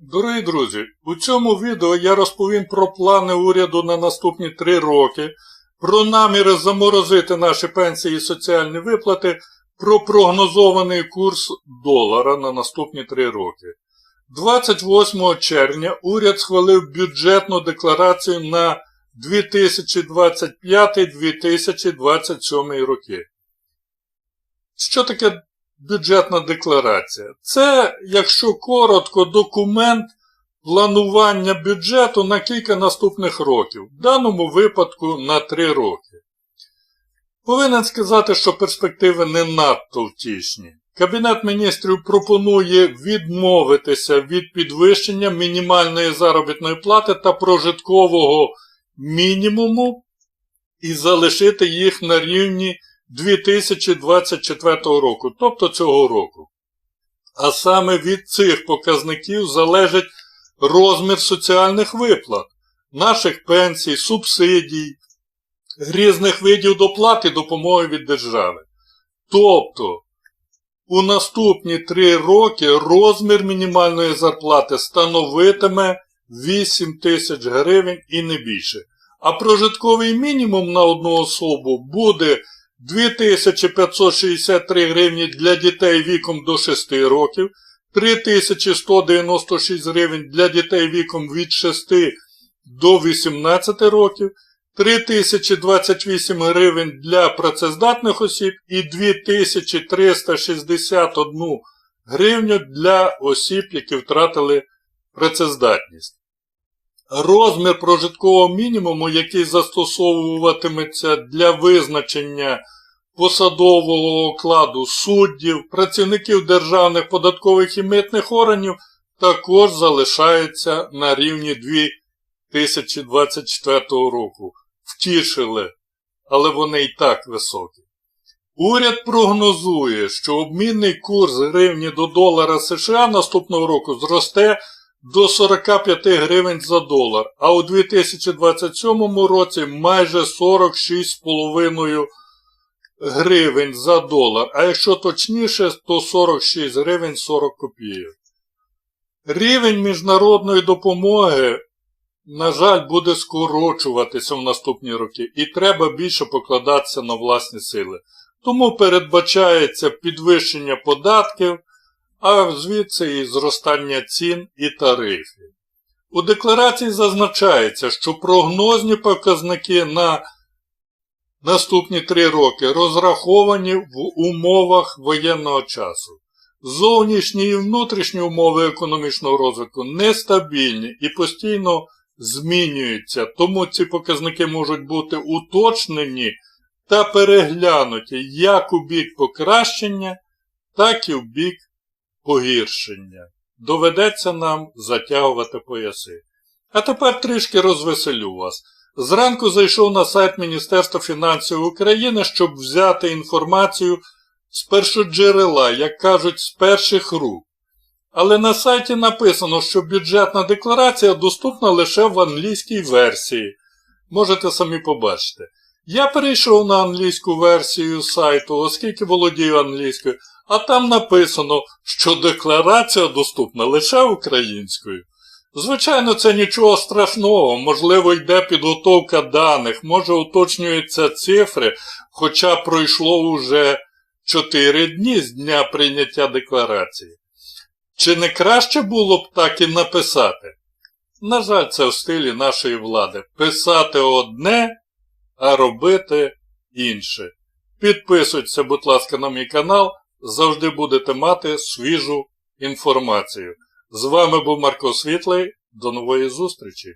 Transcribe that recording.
Дорогі друзі, у цьому відео я розповім про плани уряду на наступні три роки, про наміри заморозити наші пенсії і соціальні виплати, про прогнозований курс долара на наступні три роки. 28 червня уряд схвалив бюджетну декларацію на 2025-2027 роки. Що таке бюджетна декларація? Це, якщо коротко, документ планування бюджету на кілька наступних років, в даному випадку на 3 роки. Повинен сказати, що перспективи не надто втішні. Кабінет міністрів пропонує відмовитися від підвищення мінімальної заробітної плати та прожиткового мінімуму і залишити їх на рівні 2024 року, тобто цього року. А саме від цих показників залежить розмір соціальних виплат, наших пенсій, субсидій, різних видів доплат і допомоги від держави. Тобто, у наступні 3 роки розмір мінімальної зарплати становитиме 8 тисяч гривень і не більше. А прожитковий мінімум на одну особу буде 2563 гривні для дітей віком до 6 років, 3196 гривень для дітей віком від 6 до 18 років, 3028 гривень для працездатних осіб і 2361 гривню для осіб, які втратили працездатність. Розмір прожиткового мінімуму, який застосовуватиметься для визначення посадового окладу суддів, працівників державних податкових і митних органів, також залишається на рівні 2024 року. Втішили, але вони і так високі. Уряд прогнозує, що обмінний курс гривні до долара США наступного року зросте до 45 гривень за долар, а у 2027 році майже 46,5 гривень за долар, а якщо точніше, то 46 гривень 40 копійок. Рівень міжнародної допомоги, на жаль, буде скорочуватися в наступні роки і треба більше покладатися на власні сили. Тому передбачається підвищення податків, а звідси і зростання цін і тарифів. У декларації зазначається, що прогнозні показники на наступні три роки розраховані в умовах воєнного часу. Зовнішні і внутрішні умови економічного розвитку нестабільні і постійно змінюються, тому ці показники можуть бути уточнені та переглянуті як у бік покращення, так і в бік погіршення. Доведеться нам затягувати пояси. А тепер трішки розвеселю вас. Зранку зайшов на сайт Міністерства фінансів України, щоб взяти інформацію з першоджерела, як кажуть, з перших рук. Але на сайті написано, що бюджетна декларація доступна лише в англійській версії. Можете самі побачити. Я перейшов на англійську версію сайту, оскільки володію англійською, а там написано, що декларація доступна лише українською. Звичайно, це нічого страшного, можливо, йде підготовка даних, може уточнюються цифри, хоча пройшло уже 4 дні з дня прийняття декларації. Чи не краще було б так і написати? На жаль, це в стилі нашої влади. Писати одне, а робити інше. Підписуйтеся, будь ласка, на мій канал, завжди будете мати свіжу інформацію. З вами був Марко Світлий. До нової зустрічі!